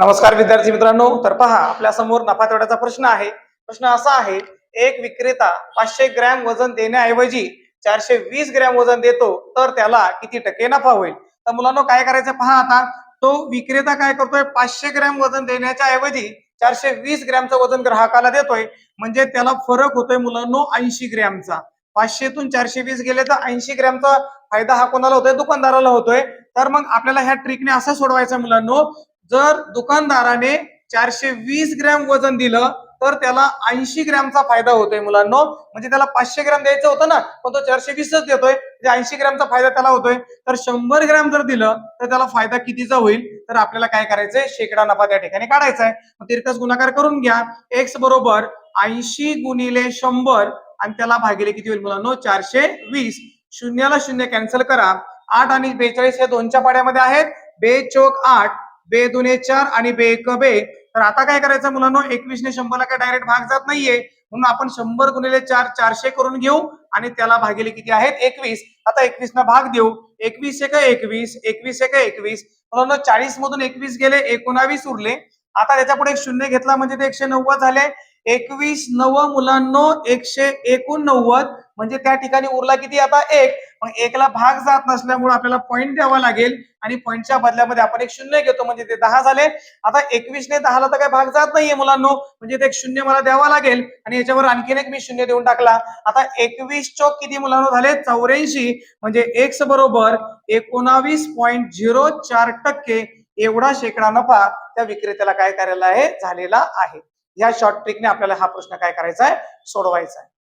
नमस्कार विद्यार्थी मित्रांनो तर पहा आपल्यासमोर नफा तोट्याचा प्रश्न आहे. प्रश्न असा आहे एक विक्रेता पाचशे ग्रॅम वजन देण्याऐवजी चारशे वीस ग्रॅम वजन देतो तर त्याला किती टक्के नफा होईल? तर मुलांना काय करायचं पहा आता. तो विक्रेता काय करतोय पाचशे ग्रॅम वजन देण्याच्या ऐवजी चारशे वीस ग्रॅमचं वजन ग्राहकाला देतोय. म्हणजे त्याला फरक होतोय मुलांनो ऐंशी ग्रॅमचा. पाचशेतून चारशे वीस गेले तर ऐंशी ग्रॅमचा फायदा हा कोणाला होतोय? दुकानदाराला होतोय. तर मग आपल्याला ह्या ट्रिकने असं सोडवायचं मुलांनो जर दुकानदाराने चारशे वीस ग्रॅम वजन दिलं तर त्याला ऐंशी ग्रॅमचा फायदा होतोय मुलांनो. म्हणजे त्याला पाचशे ग्रॅम द्यायचं होतं ना पण तो चारशे वीसच देतोय. म्हणजे ऐंशी ग्रॅमचा फायदा त्याला होतोय. तर शंभर ग्रॅम जर दिलं तर त्याला फायदा कितीचा होईल? तर आपल्याला काय करायचंय? शेकडा नफा त्या ठिकाणी काढायचा आहे मग तिरकस गुणाकार करून घ्या. एक्स बरोबर ऐंशी गुणिले शंभर आणि त्याला भागिले किती होईल मुलांनो? चारशे वीस. शून्याला शून्य कॅन्सल करा. आठ आणि बेचाळीस हे दोनच्या पाड्यामध्ये आहेत. बे चोक आठ. बे दुने चार आणि बे एक बे. तर आता काय करायचं मुलांनो? एकवीसने शंभरला काय डायरेक्ट भाग जात नाहीये. म्हणून आपण शंभर गुणिले चार चारशे करून घेऊ आणि त्याला भागिले किती आहेत? एकवीस. आता एकवीस ना भाग देऊ. एकवीस एक एकवीस एकवीस एक एकवीस. मुलांनो चाळीस मधून एकवीस गेले एकोणावीस उरले. आता त्याच्या पुढे एक शून्य घेतला म्हणजे ते एकशे नव्वद झाले. एकवीस नव मुलांनो एकशे एकोणनव्वद. म्हणजे त्या ठिकाणी उरला किती? आता एक. मग एकला भाग जात नसल्यामुळे आपल्याला पॉईंट द्यावा लागेल. आणि पॉईंटच्या बदल्यामध्ये आपण एक शून्य घेतो म्हणजे ते दहा झाले. आता एकवीसने दहाला तर काही भाग जात नाहीये मुलांनो. म्हणजे ते एक शून्य मला द्यावा लागेल. आणि याच्यावर आणखीन एक मी शून्य देऊन टाकला. आता एकवीस चौक किती मुलांनो झाले? चौऱ्याऐंशी. म्हणजे एक्स बरोबर एकोणावीस पॉईंट झिरो चार टक्के एवढा शेकडा नफा त्या विक्रेत्याला काय करायला आहे? झालेला आहे. या शॉर्ट ट्रिकने आपल्याला हा प्रश्न काय करायचा आहे? सोडवायचा आहे.